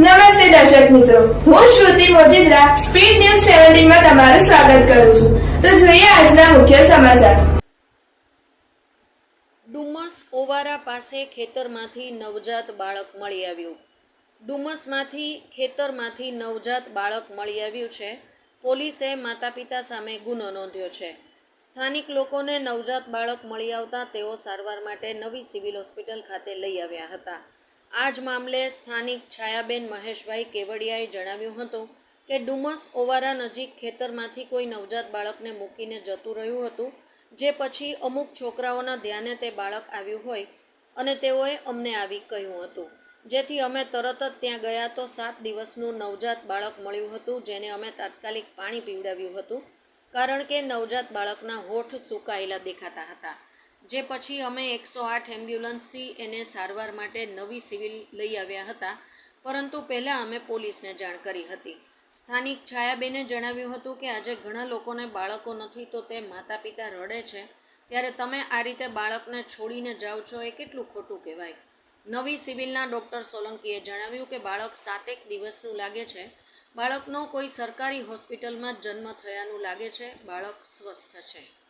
નમસ્તે દર્શક મિત્રો. હું શ્રુતિ મોજીદ્રા, સ્પીડ ન્યૂઝ સેવન્ટીનમાં તમારું સ્વાગત કરું છું. તો જોઈએ આજના મુખ્ય સમાચાર. ડુમસ ઓવારા પાસે ખેતરમાંથી નવજાત બાળક મળી આવ્યું. ડુમસમાંથી ખેતરમાંથી નવજાત બાળક મળી આવ્યું છે. પોલીસે માતા પિતા સામે ગુનો નોંધ્યો છે. સ્થાનિક લોકોને નવજાત બાળક મળી આવતા તેઓ સારવાર માટે નવી સિવિલ હોસ્પિટલ ખાતે લઈ આવ્યા હતા. આ જ મામલે સ્થાનિક છાયાબેન મહેશભાઈ કેવડિયાએ જણાવ્યું હતું કે ડુમસ ઓવારા નજીક ખેતરમાંથી કોઈ નવજાત બાળકને મૂકીને જતું રહ્યું હતું, જે પછી અમુક છોકરાઓના ધ્યાને તે બાળક આવ્યું હોય અને તેઓએ અમને આવી કહ્યું હતું. જેથી અમે તરત જ ત્યાં ગયા તો સાત દિવસનું નવજાત બાળક મળ્યું હતું, જેને અમે તાત્કાલિક પાણી પીવડાવ્યું હતું, કારણ કે નવજાત બાળકના હોઠ સુકાયેલા દેખાતા હતા. જે પછી અમે એકસો આઠ એમ્બ્યુલન્સથી એને સારવાર માટે નવી સિવિલ લઈ આવ્યા હતા, પરંતુ પહેલાં અમે પોલીસને જાણ કરી હતી. સ્થાનિક છાયાબેને જણાવ્યું હતું કે આજે ઘણા લોકોને બાળકો નથી તો તે માતા પિતા રડે છે. ત્યારે તમે આ રીતે બાળકને છોડીને જાઓ છો એ કેટલું ખોટું કહેવાય? નવી સિવિલના ડૉક્ટર સોલંકીએ જણાવ્યું કે બાળક સાતેક દિવસનું લાગે છે. બાળકનો કોઈ સરકારી હોસ્પિટલમાં જન્મ થયાનું લાગે છે. બાળક સ્વસ્થ છે.